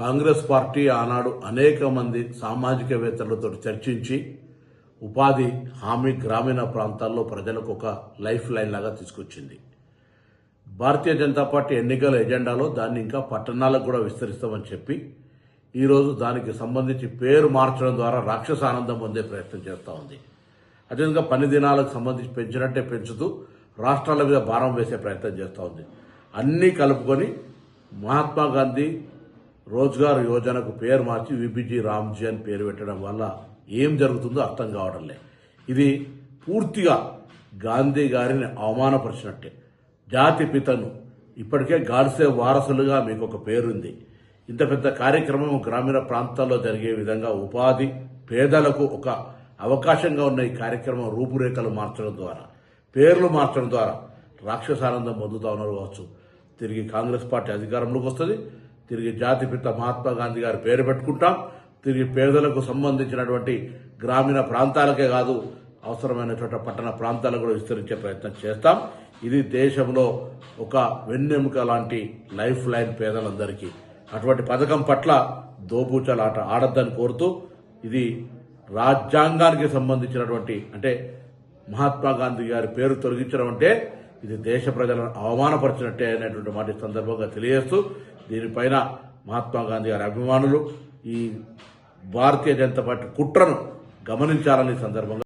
Congress party ఆనాడు అనేక మంది సామాజికవేత్తలతో చర్చించి ఉపాధి హామీ గ్రామీణ ప్రాంతాల్లో ప్రజలకు ఒక లైఫ్ లైన్ లాగా తీసుకొచ్చింది. భారతీయ జనతా పార్టీ ఎన్నికల ఎజెండాలో దాన్ని ఇంకా పట్టణాలకు కూడా విస్తరిస్తామని చెప్పి ఈరోజు దానికి సంబంధించి పేరు మార్చడం ద్వారా రాక్షస ఆనందం పొందే ప్రయత్నం చేస్తూ ఉంది. అదేవిధంగా పని దినాలకు సంబంధించి పెంచినట్టే పెంచుతూ రాష్ట్రాల మీద భారం వేసే ప్రయత్నం చేస్తూ ఉంది. అన్నీ కలుపుకొని మహాత్మా గాంధీ రోజ్గార్ యోజనకు పేరు మార్చి విబిజీ రామ్జీ అని పేరు పెట్టడం వల్ల ఏం జరుగుతుందో అర్థం కావడం లే ఇది పూర్తిగా గాంధీ గారిని అవమానపరిచినట్టే. జాతి పితను ఇప్పటికే గాడ్సే వారసులుగా మీకు ఒక పేరుంది. ఇంత పెద్ద కార్యక్రమం గ్రామీణ ప్రాంతాల్లో జరిగే విధంగా ఉపాధి పేదలకు ఒక అవకాశంగా ఉన్న ఈ కార్యక్రమం రూపురేఖలు మార్చడం ద్వారా పేర్లు మార్చడం ద్వారా రాక్షసానందం పొందుతా ఉన్నారు కావచ్చు. తిరిగి కాంగ్రెస్ పార్టీ అధికారంలోకి వస్తుంది. తిరిగి జాతిపిత మహాత్మా గాంధీ గారి పేరు పెట్టుకుంటాం. తిరిగి పేదలకు సంబంధించినటువంటి గ్రామీణ ప్రాంతాలకే కాదు అవసరమైన చోట పట్టణ ప్రాంతాలకు కూడా విస్తరించే ప్రయత్నం చేస్తాం. ఇది దేశంలో ఒక వెన్నెముక లాంటి లైఫ్ లైన్ పేదలందరికీ. అటువంటి పథకం పట్ల దోబూచలాట ఆడద్దని కోరుతూ ఇది రాజ్యాంగానికి సంబంధించినటువంటి అంటే మహాత్మా గాంధీ గారి పేరు తొలగించడం అంటే ఇది దేశ ప్రజలను అవమానపరిచినట్టే అనేటువంటి మాట సందర్భంగా తెలియజేస్తూ దీనిపైన మహాత్మా గాంధీ గారి అభిమానులు ఈ భారతీయ జనతా పార్టీ కుట్రను గమనించాలని సందర్భంగా